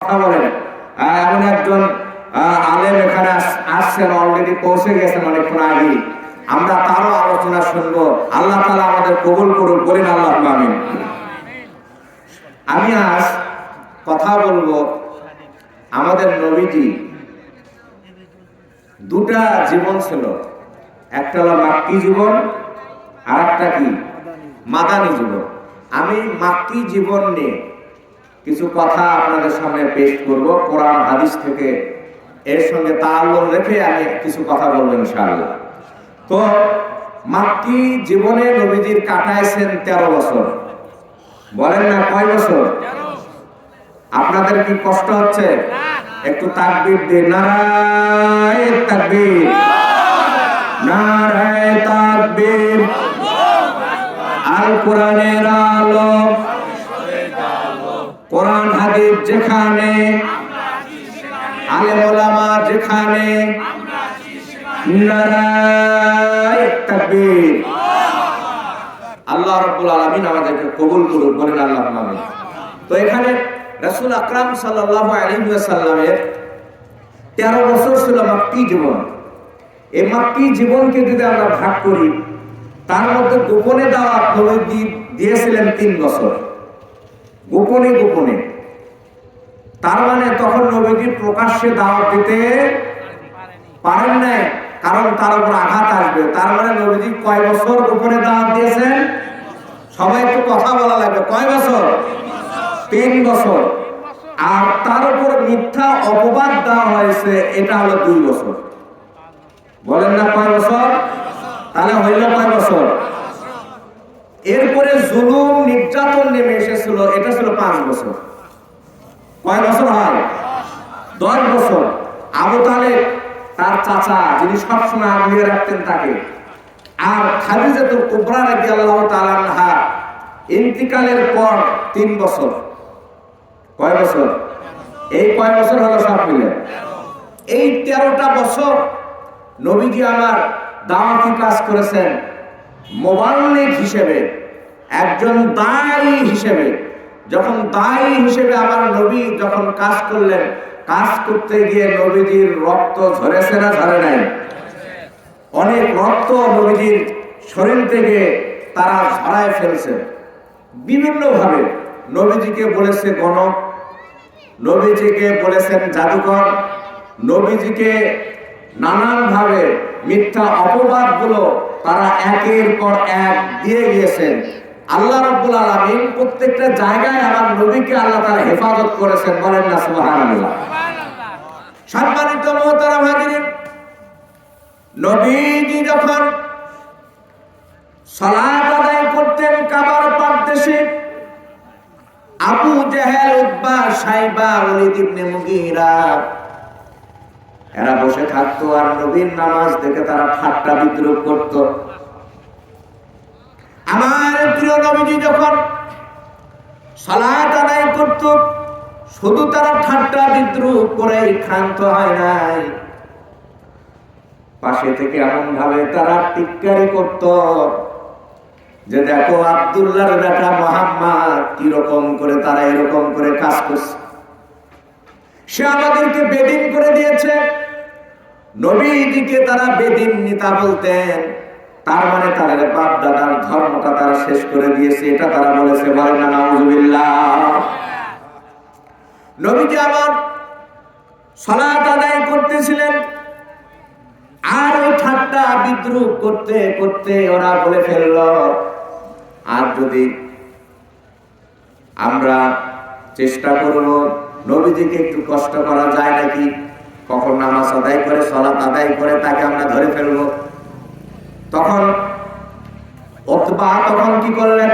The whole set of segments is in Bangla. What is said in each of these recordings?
এমন একজন আলেম এখানে আসছেন অলরেডি পৌঁছে গেছেন অনেকক্ষণ আগে আমরা তারও আলোচনা শুনব। আল্লাহ তালা আমাদের কবুল করুন বলেন আল্লাহ আমিন আমি আজ কথা বলব আমাদের নবীজি। দুটা জীবন ছিল। একটা হলো মাক্কি জীবন আর একটা কি? মাদানী জীবন। আমি মাক্কি জীবন নিয়ে কিছু কথা আপনাদের সামনে পেশ করব। কোরআন, হাদিস থেকে এর সঙ্গে তাল্লুক রেখে আমি কিছু কথা বলব ইনশাআল্লাহ। তো মাক্কি জীবনে নবীজির কাটাইছেন তেরো বছর। বলেন না, কয় বছর? আপনাদের কি কষ্ট হচ্ছে? একটু তাকবীর দিন। নারায় তাকবীর। নারায় তাকবীর। আল কোরআনের আলো। কোরআন, হাদিস যেখানে, আলেম ওলামা যেখানে আল্লাহ আল্লাহ তো এখানে রাসূল 13 বছর জীবন। জীবনকে যদি আমরা ভাগ করি, তার মধ্যে গোপনে দেওয়া দিয়েছিলেন তিন বছর। গোপনে গোপনে। তার মানে তখন নবীজি প্রকাশ্যে দাওয়াত দিতে পারেন নাই, কারণ তার উপর আঘাত আসবে। তার মানে নবীজি কয় বছর গোপনে দাওয়াত দিয়েছেন? সবাই একটু কথা বলা লাগবে। কয় বছর? তিন বছর। আর তার উপর মিথ্যা অপবাদ দেওয়া হয়েছে, এটা হলো দুই বছর। বলেন না কয় বছর? তাহলে হইল কয় বছর? এরপরে জুলুম, নির্যাতন নেমে এসেছিল, এটা ছিল পাঁচ বছর। কয় বছর হয়? দশ বছর। আবু তালেব তার চাচা, যিনি সবসময় আগলিয়ে রাখতেন তাকে, আর খাদিজাতুল কুবরা রাদিয়াল্লাহু তাআলা আনহা, ইন্তিকালের পর তিন বছর। কয় বছর? এই কয় বছর হলো সব মিলে। এই তেরোটা বছর নবীজি আমার দাওয়াতি কাজ করেছেন। মোবাল্লিক হিসেবে, একজন দায়ী হিসেবে, যখন দায়ী হিসেবে আমার নবী যখন কাজ করলেন, কাজ করতে গিয়ে নবীজির রক্ত ঝরেছে না ঝরে নাই? অনেক রক্ত নবীজির শরীর থেকে তারা ঝরায় ফেলছে। বিভিন্নভাবে নবীজিকে বলেছে গণক, নবীজিকে বলেছেন জাদুকর, নবীজিকে নানানভাবে মিথ্যা অপবাদগুলো তারা একের পর এক দিয়ে গিয়েছেন। আল্লাহ রাব্বুল আলামিন প্রত্যেকটা জায়গায় আমার নবীকে আল্লাহ তাআলা হেফাজত করেছেন, বলেন না সুবহানাল্লাহ। সম্মানিত হাজিরিন নবীজি যখন আদায় করতেন কাবার আবু জাহেল উতবা সাইবা ওয়ালিদ ইবনে মুগীরা এরা বসে থাকতো আর নবীর নামাজ দেখে তারা ঠাট্টা বিদ্রুপ করত। আমার প্রিয় নবীজি যখন সালাত আদায় করত, শুধু তারা ঠাট্টা বিদ্রুপ করে ক্ষান্ত হয় নাই। পাশে থেকে এমন ভাবে তারা টিটকারি করত যে দেখো আব্দুল্লাহর বেটা মোহাম্মদ কীরকম করে তারা এরকম করে কাজ করছে। সে আমাদেরকে বেদিন করে দিয়েছে। নবীজিকে তারা বেদিন নিতা বলতেন। তার মানে তাদের বাপ দাদার ধর্মটা তারা শেষ করে দিয়েছে, এটা তারা বলেছে, বলে না, নাউজুবিল্লাহ। নবীজি আমার সালাত আদায় করতেছিলেন। আর ওই ঠাট্টা বিদ্রুপ করতে করতে ওরা বলে ফেলল, আর যদি আমরা চেষ্টা করব, নবীজিকে একটু কষ্ট করা যায় নাকি? কখন নামাজ আদায় করে, সলাত আদায় করে, তাকে আমরা ধরে ফেলব। তখন অথবা তখন কি করলেন?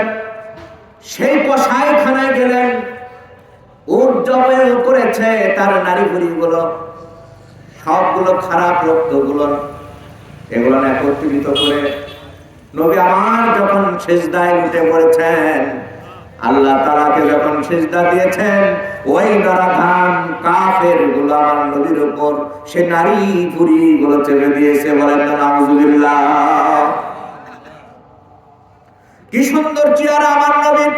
সেই কষাইখানায় গেলেন। উট জবাই করেছে তার নারী গুলো সবগুলো খারাপ রক্তগুলো এগুলো একত্রিত করে, নবী আমার যখন সেজদায় উঠে পড়েছেন আল্লাহ তালাকে যখন সেজদা দিয়েছেন, ওই নরাধাম কাফেরগুলো আমার নবীর উপর সে নারী পুরি গুলো চেপে দিয়েছে, বলেন কি সুন্দর চেয়ারা আমার নবীর।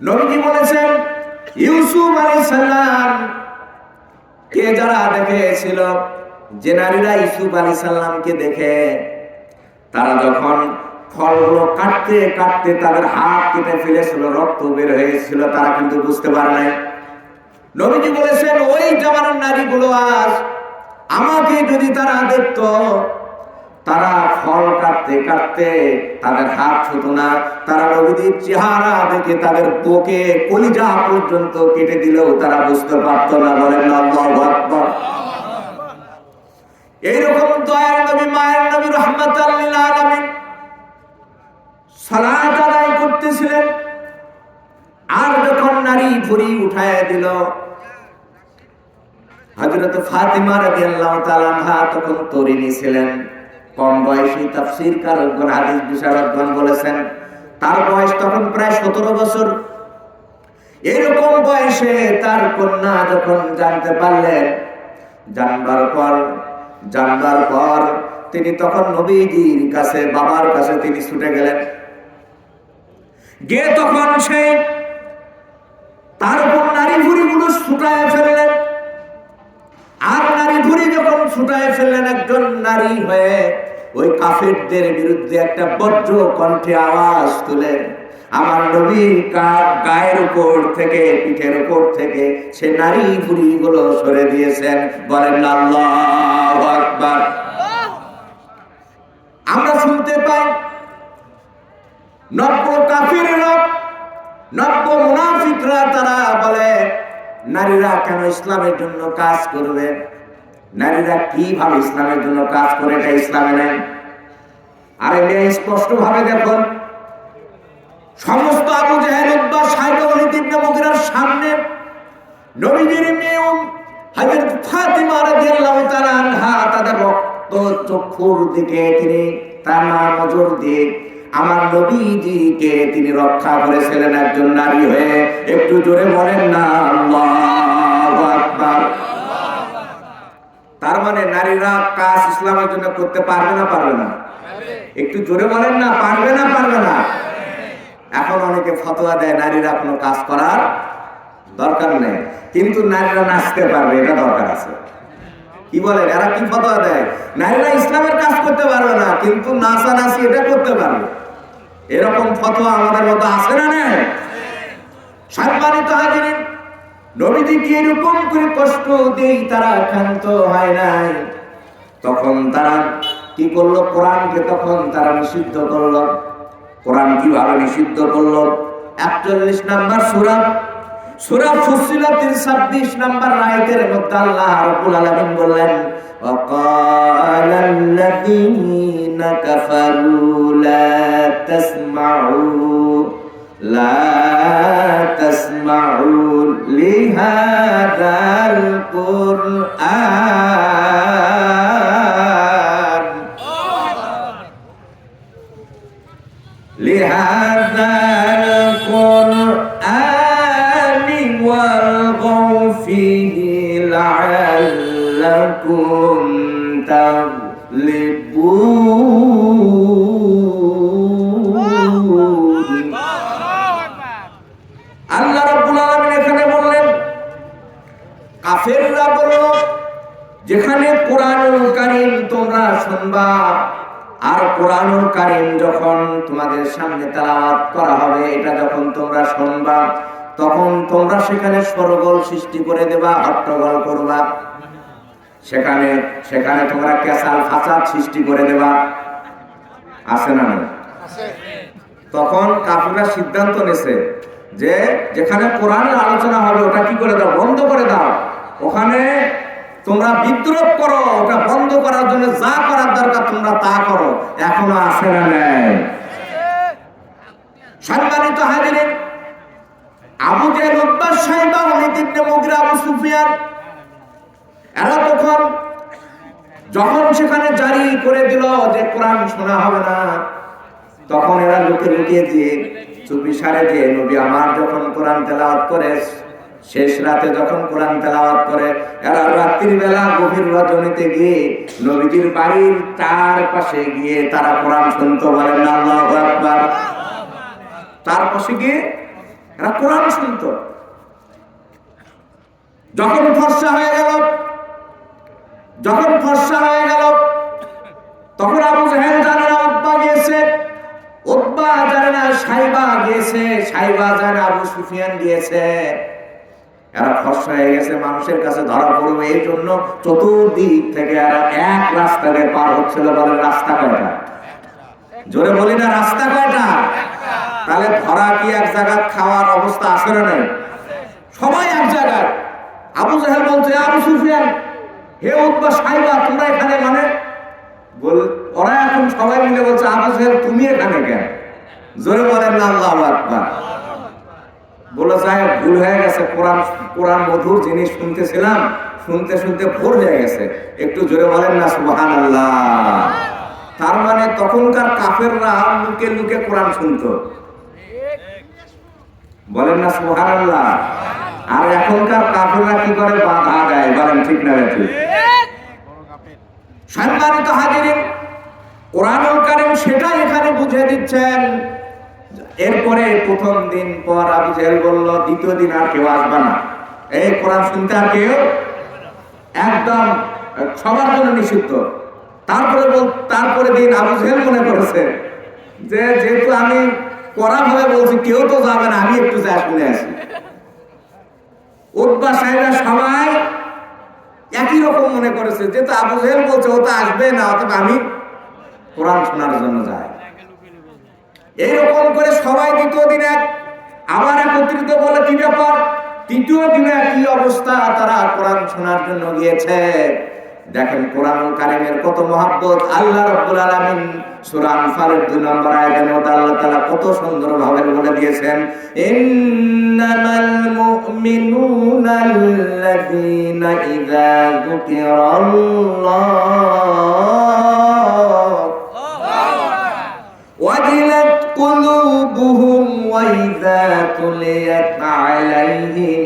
নবীজি বলেছেন, ইউসুফ আলাইহিস সালাম কে যারা দেখেছিল, যে নারীরা ইউসুফ আলাইহিস সালামকে দেখে, তারা যখন ফলগুলো কাটতে কাটতে তাদের হাত কেটে ফেলেছিল, রক্ত বের হয়েছিল, তারা কিন্তু বুঝতে পারে নাই। নবীজি বলেছেন, ওই জামানার নারীগুলো আজ আমাকে যদি তারা দেখতো, তারা ফল কাটতে কাটতে তাদের হাত ছুতো না। তারা নবীদের চেহারা দেখে তাদের বুকে কলিজা পর্যন্ত কেটে দিলেও তারা বুঝতে পারতো না। বলেন এইরকম দয়ার নবী, মায়ের নবী, রহমাতাল লিল আলামিন সালাত আদায় করতেছিলেন। আর যখন নারী ভুড়ি উঠায় দিল, হযরত ফাতিমা রাদিয়াল্লাহু তাআলা আনহা তখন তরুণী ছিলেন কম বয়সী তাফসীর কারকগণ, হাদিস বিশারদগণ বলেছেন, তার বয়স তখন প্রায় সতেরো বছর। এরকম বয়সে তার কন্যা যখন জানতে পারলেন, জানবার পর জানবার পর তিনি তখন নবীজির কাছে, বাবার কাছে তিনি ছুটে গেলেন। গিয়ে তখন সেই তার উপর নারী ভুড়িগুলো ছুটায় ফেললেন। আর নারী ভুড়ি যখন ছুটায় ফেললেন, একজন নারী হয়ে ওই কাফেরদের বিরুদ্ধে একটা বজ্র কণ্ঠে আওয়াজ তুলে আমার নবীর কা- গায়ের উপর থেকে, পিঠের উপর থেকে সে নারী ভুড়ি গুলো সরে দিয়েছেন। বলেন, আল্লাহু আকবার। আমরা শুনতে পাই নব্য কাফিররা নব্য মুনাফিকরা তারা বলে, নারীরা কেন ইসলামের জন্য কাজ করবে? নারীরা কীভাবে ইসলামের জন্য কাজ করে এটা ইসলামে নেই? আরে মেয়ে স্পষ্ট ভাবে দেখুন সমস্ত আবু জাহেল, উদ্বা সাহেব ইবনে মুগিরার সামনে নবীজির মেয়ে হযরত ফাতিমা রাদিয়াল্লাহু তাআলা আনহা, তাদের রক্ত চক্ষুর দিকে তিনি তার নজর দিয়ে আমার নবীজিকে তিনি রক্ষা করেছিলেন একজন নারী হয়ে। একটু জোরে বলেন না তার মানে নারীরা কাজ ইসলামের জন্য করতে পারবে না পারবে না? একটু জোরে বলেন না, পারবে না পারবে না? এখন অনেকে ফতোয়া দেয়, নারীরা কোনো কাজ করার দরকার নেই। কিন্তু নারীরা নাচতে পারবে, এটা দরকার আছে। কি বলে এরা কি ফতোয়া দেয়? নারীরা ইসলামের কাজ করতে পারবে না, কিন্তু নাচা নাচি এটা করতে পারবে। এরকম ফতোয়া আমাদের মধ্যে আছে না নেই? সম্মানিত হাজিরিন, নবীজিকে এরকম করে কষ্ট দেই তারা ক্ষান্ত হয় নাই। তখন তারা কি করল? কোরআনকে তখন তারা নিষিদ্ধ করল। কোরআন কীভাবে নিষিদ্ধ করল? একচল্লিশ নাম্বার সুরা। সুরা ফুসিলাতের ছাব্বিশ নাম্বার আয়াতের মধ্যে আল্লাহ রাব্বুল আলামিন বললেন وقال الذين كفروا لا تسمعوا لا تسمعوا لهذا القرآن. لهذا لعلكم تغلبون আল্লাহ রাব্বুল আলামিন এখানে বললেন কাফেররা বলল যেখানে কোরআনুল কারীম তোমরা শুনবা আর কোরআনুল কারীম যখন তোমাদের সামনে তেলাওয়াত করা হবে এটা যখন তোমরা শুনবা তখন তোমরা সেখানে সরগোল সৃষ্টি করে দেবা হট্টগোল করবা সেখানে সেখানে তোমরা কেসাল ফাসাদ সৃষ্টি করে দেবা। আছে না তখন কাফিররা সিদ্ধান্ত নেছে যে যেখানে কোরআনের আলোচনা হবে ওটা কি করে দাও? বন্ধ করে দাও। ওখানে তোমরা বিদ্রোহ করো ওটা বন্ধ করার জন্য যা করার দরকার তোমরা তা করো। এখনও আসে না নেই? সম্মানিত হাজিরিন আবু জেহেল উদ্বাস সাহেবা অনেক ইবনে মুগিরা আবু সুফিয়ান এরা তখন যখন সেখানে জারি করে দিল যে কোরআন শোনা হবে না, তখন এরা লুকে লুকিয়ে দিয়ে চুপি সারে দিয়ে, নবী আমার যখন কোরআন তেলাওয়াত করে, শেষ রাতে যখন কোরআন তেলাওয়াত করে, এরা রাত্রির বেলা গভীর রজনীতে গিয়ে নবীজির বাড়ির চার পাশে গিয়ে তারা কোরআন শুনতো বলেন আল্লাহু তার পাশে গিয়ে এরা কোরআন শুনতো। যখন ফর্সা হয়ে গেল যখন ফর্সা হয়ে গেল, তখন আবু জাহেল জানে না উদ্বা গিয়েছে উদ্বা জানে না সাইবা গিয়েছে, সাইবা জানে আবু সুফিয়ান গিয়েছে। এরা ফর্সা হয়ে গেছে, মানুষের কাছে ধরা পড়বে। এই জন্য চতুর্দিক থেকে এরা এক রাস্তা দিয়ে পার হচ্ছিল বলে রাস্তা কয়টা? জোরে বলি না, রাস্তা কয়টা? তাহলে ধরা কি এক জায়গায় খাওয়ার অবস্থা আছে না সবাই এক জায়গায়। আবু জাহেল বলছে, আবু সুফিয়ান হে উদ্বা সাইবা, তোমরা এখানে মানে ওরা এখন সবাই মিলে বলছে আবু জাহেল তুমি এখানে কেন? জোরে বলেন না, আল্লাহ আকবার। বলে, সাহেব, ভুল হয়ে গেছে। কোরআন কোরআন মধুর জিনিস শুনতেছিলাম। শুনতে শুনতে ভোর হয়ে গেছে। একটু জোরে বলেন না সুবহান আল্লাহ তার মানে তখনকার কাফেররা লুকে লুকে কোরআন শুনতো। বলেন না সুবহান আল্লাহ আর এখনকার কাফেররা কি করে? বাধা দেয়। বলেন, ঠিক না ঠিক সম্মানিত হাজিরিন, কোরআনুল কারীম সেটা এখানে বুঝে দিচ্ছেন। এরপরে প্রথম দিন পর আবু জেল বলল, দ্বিতীয় দিন আর কেউ আসবে না। এই কোরআন শুনতে আর কেউ একদম সবার জন্য নিষিদ্ধ। তারপরে বল তারপরে দিন আবু জেল মনে করেছে যে, যেহেতু আমি করা ভাবে বলছি, কেউ তো যাবে না, আমি একটু যা শুনে আসি। উদ্বা সাহেবরা সবাই একই রকম মনে করেছে। যেহেতু আবু জাহেল বলছে, ও তো আসবে না অথবা আমি কোরআন শোনার জন্য যাই। এইরকম করে সবাই দ্বিতীয় দিনে আবার একত্রিত বলে কি ব্যাপার? তৃতীয় দিনে কি অবস্থা? তারা কোরআন শোনার জন্য গিয়েছে। দেখেন কোরআন কারিমের কত মহাব্বত। আল্লাহ রব্বুল আলামিন সূরা আনফালের 2 নম্বর আয়াতের মধ্যে আল্লাহ তাআলা কত সুন্দর ভাবে বলে দিয়েছেন, ইন্নামাল মুমিনুনাল্লাযীনা ইযা যুকিরাল্লাহ ওয়াজিলাত কুলুবুহুম ওয়া ইযা তুলিয়াত আলাইহিম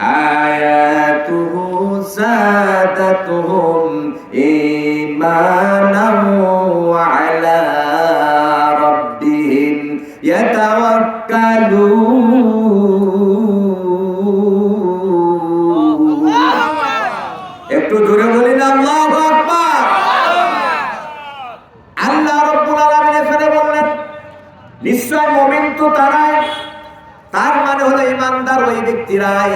آياته زادتهم إيمانا وعلى ربهم يتوكلون একটু জোরে বলি না আল্লাহু আকবার আল্লাহ রব্বুল আলামিন এখানে বললেন নিশ্চয় মুমিন তো তারাই তার মানে হলো ইমানদার ওই ব্যক্তিরাই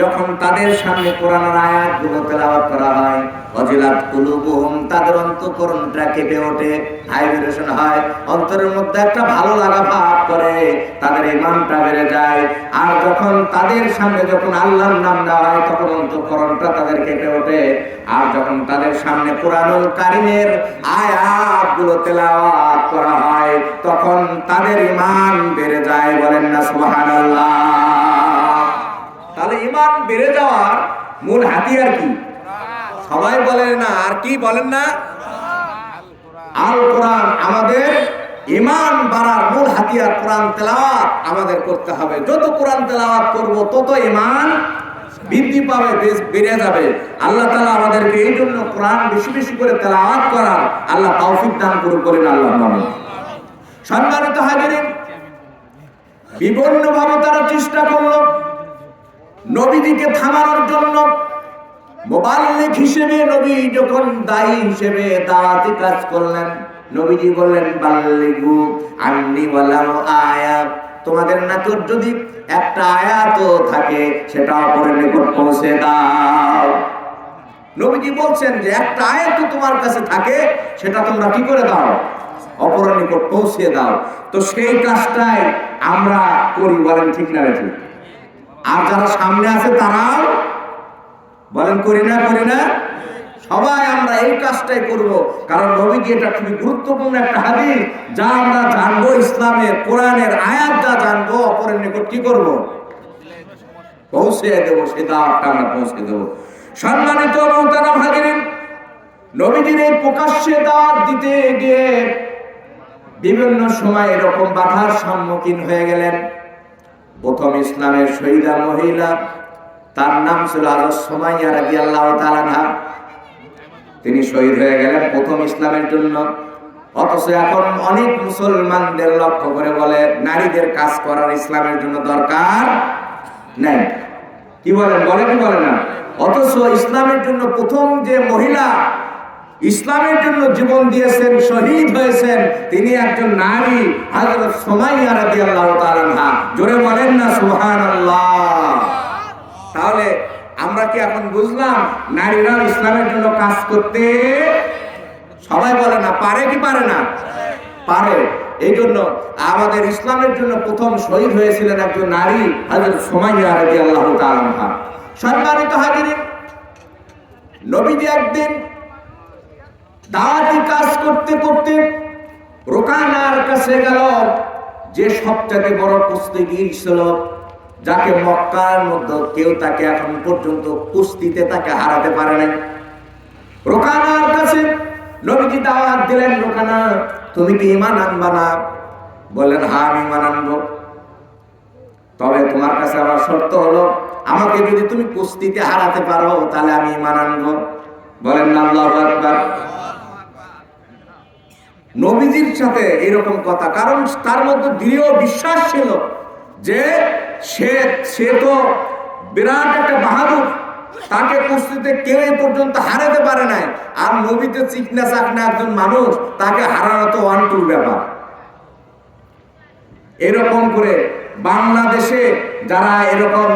যখন তাদের সামনে কোরআনের আয়াতগুলো তেলাওয়াত করা হয় অজিলাত কুলুবুহুম, তাদের অন্তঃকরণটা কেঁপে ওঠে ভাইব্রেশন হয়, অন্তরের মধ্যে একটা ভালো লাগা ভাব করে, তাদের ইমানটা বেড়ে যায়। আর যখন তাদের সামনে যখন আল্লাহর নাম দেওয়া হয়, তখন অন্তঃকরণটা তাদের কেঁপে ওঠে। আর যখন তাদের সামনে কোরআনুল কারিমের আয়াতগুলো তেলাওয়াত করা হয়, তখন তাদের ইমান বেড়ে যায়, বলেন না সুবহানাল্লাহ। ইমান বেড়ে যাওয়ার মূল হাতিয়ার কি? সবাই বলেন না, আর কি বলেন না? আল কোরআন আমাদের ইমান বাড়ার মূল হাতিয়ার, কোরআন তেলাওয়াত আমাদের করতে হবে। যত কোরআন তেলাওয়াত করব, তত ইমান বৃদ্ধি পাবে বেশ বেড়ে যাবে। আল্লাহ তালা আমাদেরকে এই জন্য কোরআন বেশি বেশি করে তেলাওয়াত করার আল্লাহ তৌফিক দান করুন করেন আল্লাহ সম্মানিত হাজিরিন বিভিন্নভাবে তারা চেষ্টা করল। নবীদিকে থামানোর জন্য মোবাল্লিক হিসেবে নবী যখন দায়ী হিসেবে দাওয়াতি কাজ করলেন, নবীজি বললেন, বাল্লিগু আন্নি ওয়ালাউ আয়াত। তোমাদের নাকর যদি একটা আয়াতও থাকে, সেটা অপরের নিকট পৌঁছে দাও। নবীজি বলছেন যে, একটা আয়াত তোমার কাছে থাকে, সেটা তোমরা কি করে দাও? অপরের নিকট পৌঁছে দাও। তো সেই কাজটাই আমরা করি, বলেন ঠিক না ঠিক? আর যারা সামনে আছে তারাও বলেন, করি না করি না। সবাই আমরা এই কাজটাই করব। কারণ নবীজি এটা খুবই গুরুত্বপূর্ণ একটা হাদিস, যা আমরা জানব ইসলামের কোরআনের আয়াত যা জানব, অপরের নিকট কি করব? পৌঁছে দেবো সে দাওয়াতটা আমরা পৌঁছে দেবো। সম্মানিত মহতারাম হাজিরিন, নবীজির এই প্রকাশ্যে দাওয়াত দিতে গিয়ে বিভিন্ন সময় এরকম বাধার সম্মুখীন হয়ে গেলেন। প্রথম ইসলামের শহীদা মহিলা, তার নাম ছিল আজ সোমাইয়া রাজি আল্লাহ তালানহা তিনি শহীদ হয়ে গেলেন প্রথম ইসলামের জন্য। অথচ এখন অনেক মুসলমানদের লক্ষ্য করে বলে, নারীদের কাজ করার ইসলামের জন্য দরকার নেই। কি বলেন? বলে কি বলে না? অথচ ইসলামের জন্য প্রথম যে মহিলা ইসলামের জন্য জীবন দিয়েছেন, শহীদ হয়েছেন। তিনি একজন নারী তাআলা আনহা। জোরে বলেন না, সুবহানাল্লাহ। তাহলে আমরা কি এখন বুঝলাম নারীরাও ইসলামের জন্য কাজ করতে? সবাই বলে না, পারে কি পারে না? পারে। এই জন্য আমাদের ইসলামের জন্য প্রথম শহীদ হয়েছিলেন একজন নারী হাজরত সুমাইয়া রাদিয়াল্লাহু তাআলা আনহা। সম্মানিত হাজিরিন, নবীজি একদিন দাওয়াতি কাজ করতে করতে রোকানার কাছে গেল, যে সবচেয়ে বড় কুস্তিগির ছিল, যাকে মক্কার মধ্যে কেউ তাকে এখন পর্যন্ত কুস্তিতে তাকে হারাতে পারে নাই। রোকানার কাছে নবীজি দাওয়াত দিলেন, রোকানা, তুমি কি ইমান আনবা না? বললেন হ্যাঁ আমি ইমান আনব। তবে তোমার কাছে আমার শর্ত হলো, আমাকে যদি তুমি কুস্তিতে হারাতে পারো, তাহলে আমি ইমান আনব। বলেন, আল্লাহু আকবার। নবীজির সাথে এরকম কথা। কারণ তার মধ্যে দৃঢ় বিশ্বাস ছিল যে সে সে তো বিরাট একটা বাহাদুর। তাকে কুস্তিতে কেউ এ পর্যন্ত হারাতে পারে নাই। আর নবীতে চিকনা চাকনা একজন মানুষ, তাকে হারানো তো ওয়ান টুর ব্যাপার। এরকম করে বাংলাদেশে যারা এরকম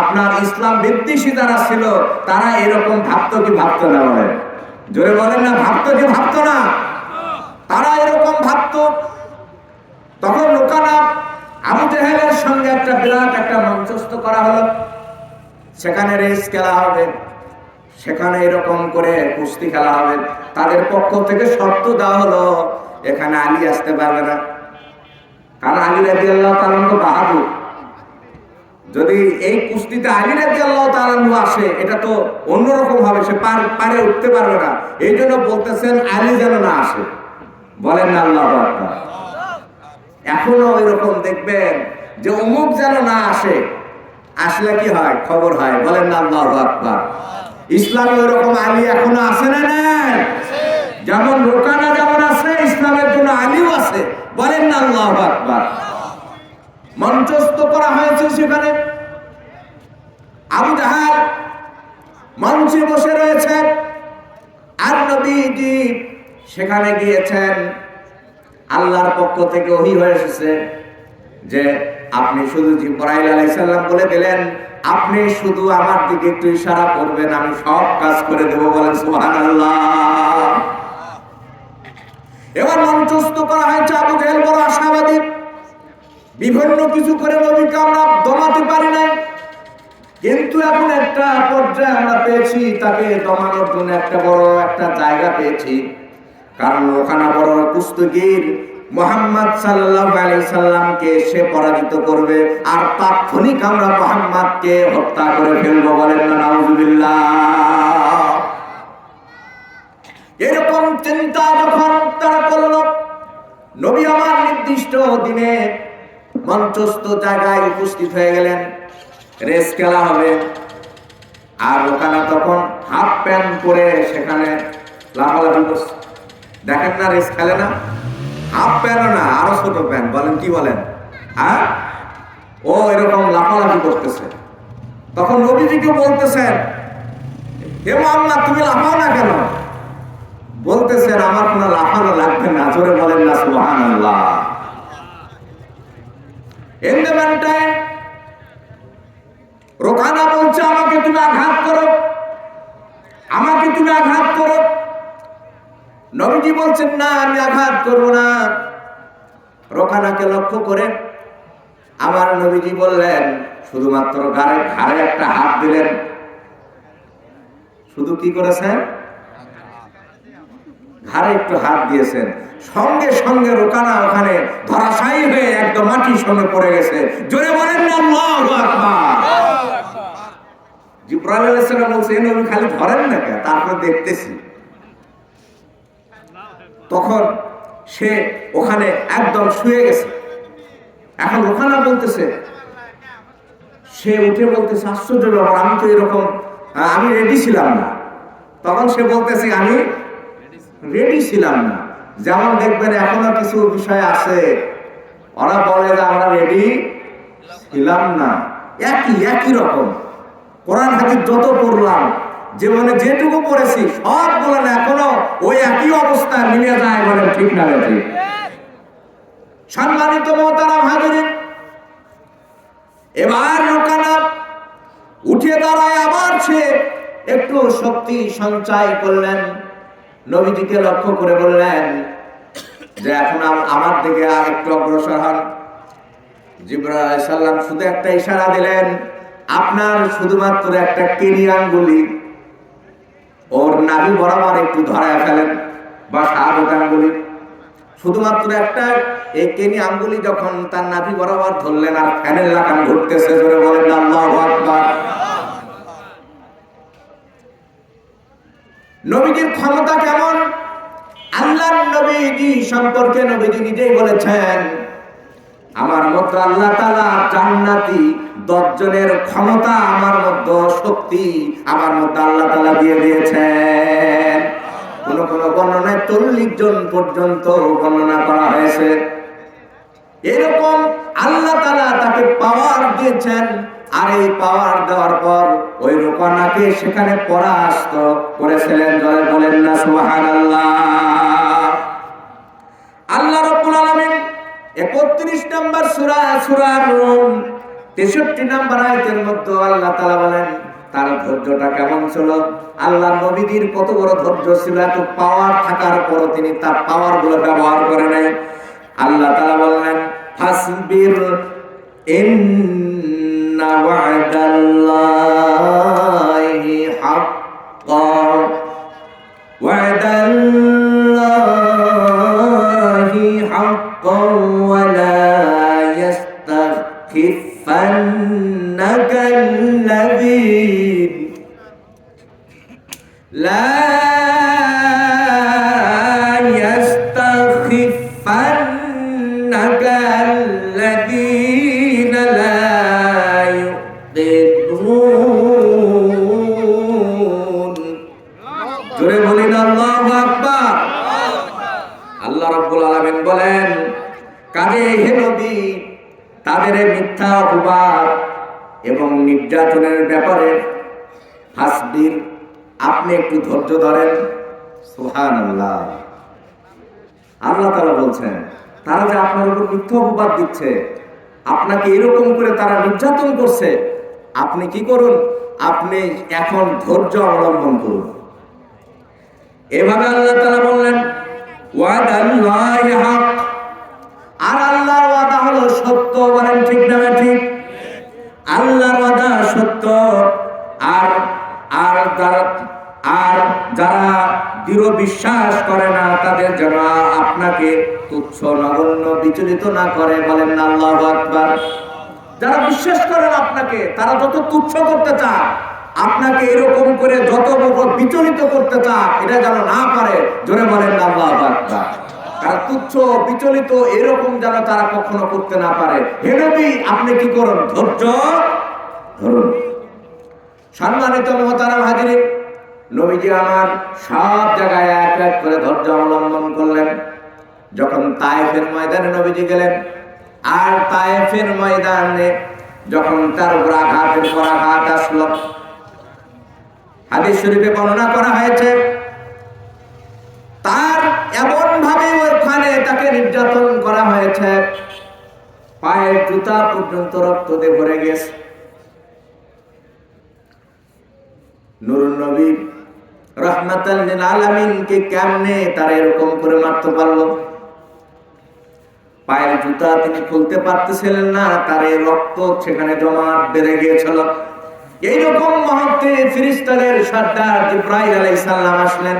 আপনার ইসলাম বিদ্বেষী যারা ছিল, তারা এরকম ভাবতো কি ভাবতো না বলেন? জোরে বলেন না, ভাবতো কি ভাবতো না? তারা এরকম ভাবতো। তখন লোকানা আবু জেহেলের সঙ্গে একটা বিরাট একটা মঞ্চস্থ করা হলো। সেখানে রেস খেলা হবে। সেখানে এরকম করে কুস্তি খেলা হবে। তাদের পক্ষ থেকে শর্ত দেওয়া হলো, এখানে আলী আসতে পারবে না। কারণ আলী রাজি আল্লাহ তালন তো বাহাদুর। যদি এই কুস্তিতে আলী রাজি আল্লাহ তালন আসে, এটা তো অন্যরকম হবে। সে পারে উঠতে পারবে না। এই জন্য বলতেছেন আলী যেন না আসে। বলেন না আল্লাহ। এখনও এরকম দেখবেন যে অমুক যেন না আসে, আসলে কি হয়? খবর হয়, বলেন না আল্লাহ আকবার। ইসলামে ওরকম আলী এখনও আছে না যেমন রোকানা যেমন আছে, ইসলামের জন্য আলীও আছে। বলেন না আল্লাহ আকবার। মঞ্চস্থ করা হয়েছে সেখানে। আবু জাহাল মঞ্চে বসে রয়েছেন। আর নবীজি সেখানে গিয়েছেন, আল্লাহর পক্ষ থেকে ওহি হয়ে এসেছে যে আপনি শুধু জিব্রাইল আলাইহিস সালাম বলে দিলেন, আপনি শুধু আমার দিকে একটু ইশারা করবেন, আমি সব কাজ করে দেব বলেন সুবহানাল্লাহ। এবার মঞ্চস্থ করা হয়েছে আবু জেহেল বড় আশাবাদী। বিভিন্ন কিছু করে নবীকে আমরা দমাতে পারি নাই। কিন্তু এখন একটা পর্যায়ে আমরা পেয়েছি, তাকে দমানোর জন্য একটা বড় একটা জায়গা পেয়েছি। কারণ ওখানে বড় কুস্তুগির মোহাম্মদ সাল্লাহ আলাইহি সাল্লামকে সে পরাজিত করবে। আর তাৎক্ষণিক আমরা মোহাম্মদকে হত্যা করে ফেলব বলেন নাউজুবিল্লাহ। এরকম চিন্তা যখন তারা করল, নবী আমার নির্দিষ্ট দিনে মঞ্চস্থ জায়গায় উপস্থিত হয়ে গেলেন, রেস খেলা হবে। আর ওখানে তখন হাফ প্যান্ট পরে সেখানে লাফালাফি করছে দেখেন না রেস খেলে না। হাফ প্যান্ট না, আরও ছোট প্যান্ট, বলেন কি বলেন? হ্যাঁ? ও এরকম লাফালাফি করতেছে। তখন নবীজিকে বলতেছেন, হে মামলা তুমি লাফাও না কেন? বলতেছেন, আমার কোনো লাফানো লাগবে না। জোরে বলেন না meantime, রোকানা বলছে, আমাকে তুমি আঘাত করো। আমাকে তুমি আঘাত করো। নবীজি বলছেন, না, আমি আঘাত করব না। রোকানাকে লক্ষ্য করে আমার নবীজি বললেন, শুধুমাত্র ঘাড়ে ঘাড়ে একটা হাত দিলেন। শুধু কি করেছেন? ঘাড়ে একটু হাত দিয়েছেন। সঙ্গে সঙ্গে রোকানা ওখানে ধরাশায়ী হয়ে একদম মাটির সঙ্গে পড়ে গেছে। জোরে বলেন না, আল্লাহু আকবার! জিব্রাইল আলাইহিস সালাম বলছে, "এ নবী খালি ধরেন না তারপর দেখতেছি। তখন সে ওখানে একদম শুয়ে গেছে। এখন ওখানে বলতেছে, সে উঠে বলতেছে, আশ্চর্য আমি তো এরকম আমি রেডি ছিলাম না। তখন সে বলতেছে, আমি রেডি ছিলাম না। যেমন দেখবেন, এখনও কিছু বিষয় আছে। ওরা বলে যে, আমরা রেডি ছিলাম না। একই একই রকম। কোরআন হাদিস যত পড়লাম জীবনে যেটুকু পড়েছি, সব বলেন এখনও ওই একই অবস্থা মিলে যায় বলেন ঠিক না সম্মানিত মহতারাম হাজিরিন, এবার লোকানা উঠে দাঁড়ায় আবার সে একটু শক্তি সঞ্চয় করলেন। নবীজিকে লক্ষ্য করে বললেন, যে এখন আমার দিকে আর একটু অগ্রসর হন। সাল্লাম শুধু একটা ইশারা দিলেন, আপনার শুধুমাত্র একটা ওর নাভি বরাবর একটু ধরায় ফেলেন বা শাহাদত আঙ্গুলি। শুধুমাত্র একটা, এই কেনি আঙ্গুলি যখন তার নাভি বরাবর ধরলেন আর ফ্যানের লাগান ঘুরতেছে, জোরে বলেন, আল্লাহু নবীজির ক্ষমতা কেমন? আল্লাহর নবীজি সম্পর্কে নবীজি নিজেই বলেছেন, আমার মতো আল্লাহ তাআলা জান্নাতি দশজনের ক্ষমতা আমার মধ্যে শক্তি আমার মধ্যে আল্লাহ তাআলা দিয়ে দিয়েছেন। কোন কোন বর্ণনায় চল্লিশ জন পর্যন্ত বর্ণনা করা হয়েছে। এরকম আল্লাহ তালা তাকে পাওয়ার দিয়েছেন আর এই পাওয়ার দেওয়ার পর ওই রোকনাকে সেখানে পরাস্ত করেছিলেন। জয় বলেন না, সুবহানাল্লাহ। আল্লাহ রাব্বুল আলামিন 31 নম্বর সুরা, সূরা রুম তেষট্টি নাম্বার আয়তের মধ্যে আল্লাহ তালা বলেন, তার ধৈর্যটা কেমন ছিল? আল্লাহ নবীদের কত বড় ধৈর্য ছিল, এত পাওয়ার থাকার পর তিনি তার পাওয়ারগুলো ব্যবহার করে নাই। আল্লাহ তালা বললেন, ফাসবির হাক্কা। ওয়াদাল্লাহ দিচ্ছে আপনাকে এরকম করে তারা নির্যাতন করছে, আপনি কি করুন? আপনি এখন ধৈর্য অবলম্বন করুন। এভাবে আল্লাহ তাআলা বললেন আর আল্লাহর ওয়াদা হলো সত্য, বলেন ঠিক না ঠিক? আল্লাহর ওয়াদা সত্য। আর আর যারা আর যারা দৃঢ় বিশ্বাস করে না, তাদের যেন আপনাকে তুচ্ছ নগণ্য বিচলিত না করে বলেন না আল্লাহু আকবার। যারা বিশ্বাস করেন আপনাকে, তারা যত তুচ্ছ করতে চান, আপনাকে এরকম করে যত বিচলিত করতে চান, এটা যেন না পারে, জোরে বলেন না আল্লাহু আকবার। কারণ তুচ্ছ, বিচলিত, এরকম যেন তারা কখনো করতে না পারে। হে নবী, আপনি কি করুন? ধৈর্য ধরুন। সম্মানিত মহতারাম হাজিরিন, নবীজি আমার সব জায়গায় এক এক করে ধৈর্য অবলম্বন করলেন। যখন তায়েফের ময়দানে নবীজি গেলেন, আর তায়েফের ময়দানে যখন তার উপর আঘাতের পর আঘাত আসলো। হাদিস শরীফে বর্ণনা করা হয়েছে, তার এমন ভাবে ওখানে তাকে নির্যাতন করা হয়েছে, পায়ের জুতা পর্যন্ত রক্ত দিয়ে ভরে গেছে। নুরুন নবী রহমাতাল আলামিনকে কেমনে তারা এরকম করে মারতে পারল? পায়ের জুতা তিনি খুলতে পারতেছিলেন না, তার এই রক্ত সেখানে জমা বেড়ে গিয়েছিল। এইরকম মুহূর্তে ফিরিস্তাদের সর্দার জিব্রাইল আলাইহিস সালাম আসলেন।